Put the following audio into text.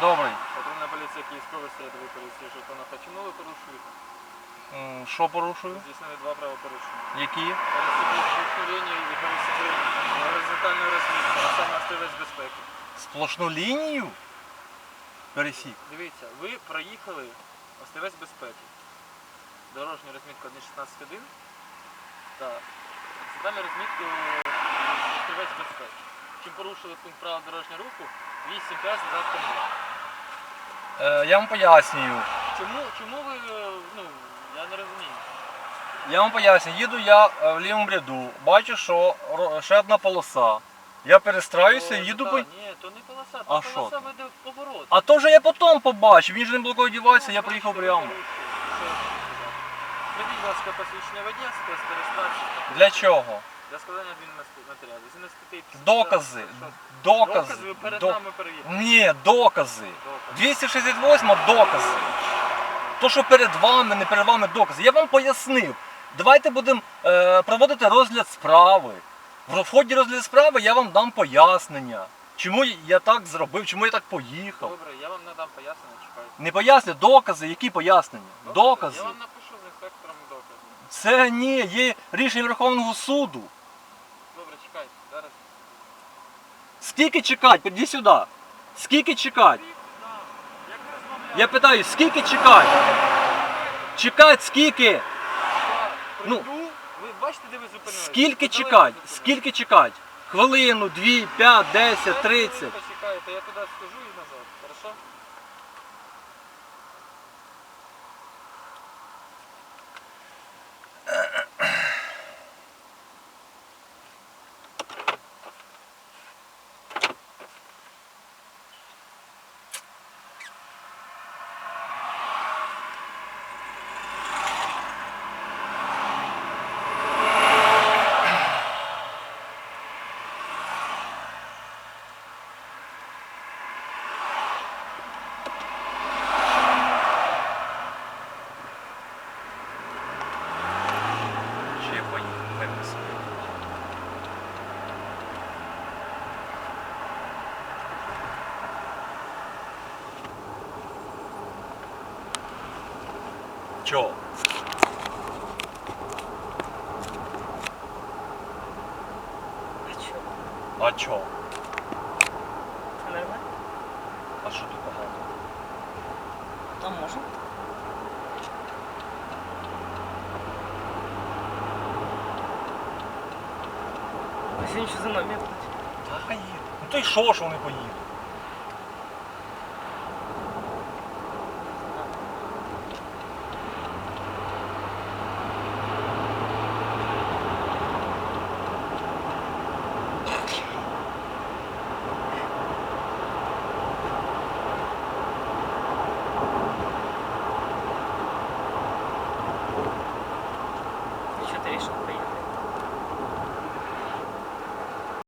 Добрий. Патрульна поліція Київської рядової поліції Житомира Хачинули порушуєте. М, Що порушую? Здійснили два правопорушення. Які? Пересікли лінію і пересікли горизонтальну розмітку, а саме стилець безпеки. Сплошну лінію? Пересік. Дивіться, ви проїхали островець безпеки. Дорожню розмітку 1.16.1 та горизонтальну розмітку островець безпеки. Чим порушили пункт правил дорожнього руху 8.5 додатку 0. Е, я вам пояснюю. Чому, чому ви, е, ну, я не розумію. Я вам пояснюю, їду я е, в лівому ряду, бачу, що ще одна полоса. Я перестраюся і їду та, по. Ні, то не полоса, А то що полоса то? веде в поворот. А то вже я потім побачив, він же не блокує діватися, я приїхав прямо. Придіть, будь ласка, посвідчення водія, спец реєстрації. Для чого? Для складання адмінматеріалів. Згідно статті 50. Докази. Докази. Докази. ви перед До- нами перевірте. Ні, докази. Докази. 268 докази. То, що перед вами, не перед вами докази. Я вам пояснив. Давайте будемо е, проводити розгляд справи. В ході розгляду справи я вам дам пояснення. Чому я так зробив, чому я так поїхав. Добре, я вам надам пояснення, чекайте. Не поясню, докази, які пояснення? Докази. Я вам напишу з інспектором докази. Це ні, є рішення Верховного суду. Добре, чекайте. Зараз. Скільки чекати? Підійди сюди. Скільки чекати? Я питаю, скільки чекати? Чекати скільки? Ну, ви бачите, де ви зупинилися? Скільки чекати? Скільки чекати? Хвилину, дві, п'ять, десять, тридцять. я туди скажу і назад, хорошо? Ще я поїхав, виписав. Чо? А що? А чо? Це нормально? А що тут погано? Там можна? А сьогодні що за мною їдуть? Та хай їде. Ну то й що, що вони поїдуть?